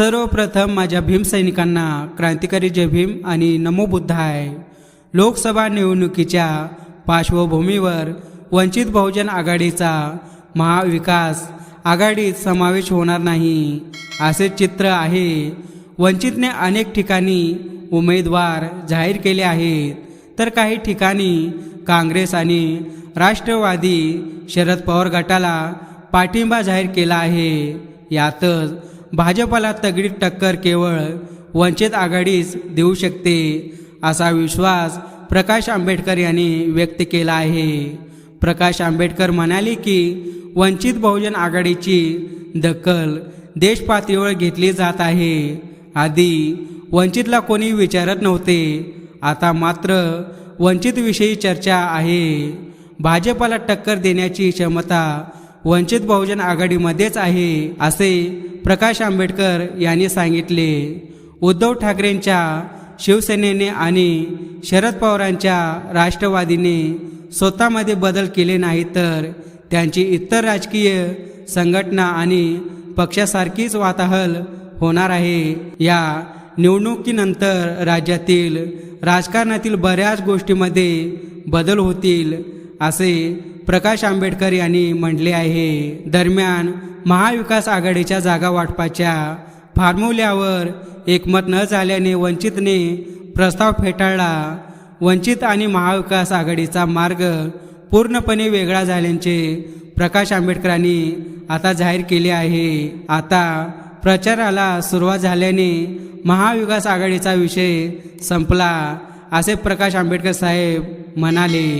सर्वप्रथम माझ्या भीमसैनिकांना क्रांतिकारी जय भीम आणि नमो बुद्धाय लोकसभा निवडणुकीच्या पार्श्वभूमीवर वंचित बहुजन आघाडीचा महाविकास आघाडीत समावेश होणार नाही असे चित्र आहे. वंचितने अनेक ठिकाणी उमेदवार जाहीर केले आहेत. तर काही ठिकाणी काँग्रेस आणि राष्ट्रवादी शरद पवार गटाला पाठिंबा जाहीर केला आहे. यातच भाजपला तगडी टक्कर केवळ वंचित आघाडीच देऊ शकते असा विश्वास प्रकाश आंबेडकर यांनी व्यक्त केला आहे. प्रकाश आंबेडकर म्हणाले की वंचित बहुजन आघाडीची दखल देशपातळीवर घेतली जात आहे. आधी वंचितला कोणी विचारत नव्हते आता मात्र वंचितविषयी चर्चा आहे. भाजपाला टक्कर देण्याची क्षमता वंचित बहुजन आघाडीमध्येच आहे असे प्रकाश आंबेडकर यांनी सांगितले. उद्धव ठाकरेंच्या शिवसेनेने आणि शरद पवारांच्या राष्ट्रवादीने स्वतःमध्ये बदल केले नाही तर त्यांची इतर राजकीय संघटना आणि पक्षासारखीच वाताहल होणार आहे. या निवडणुकीनंतर राज्यातील राजकारणातील बऱ्याच गोष्टीमध्ये बदल होतील. असे प्रकाश आंबेडकर यांनी म्हटले आहे. दरम्यान महाविकास आघाडीच्या जागा वाटपाच्या फॉर्म्युल्यावर एकमत न झाल्याने वंचितने प्रस्ताव फेटाळला. वंचित आणि महाविकास आघाडीचा मार्ग पूर्णपणे वेगळा झाल्याचे प्रकाश आंबेडकरांनी आता जाहीर केले आहे. आता प्रचाराला सुरुवात झाल्याने महाविकास आघाडीचा विषय संपला असे प्रकाश आंबेडकर साहेब म्हणाले.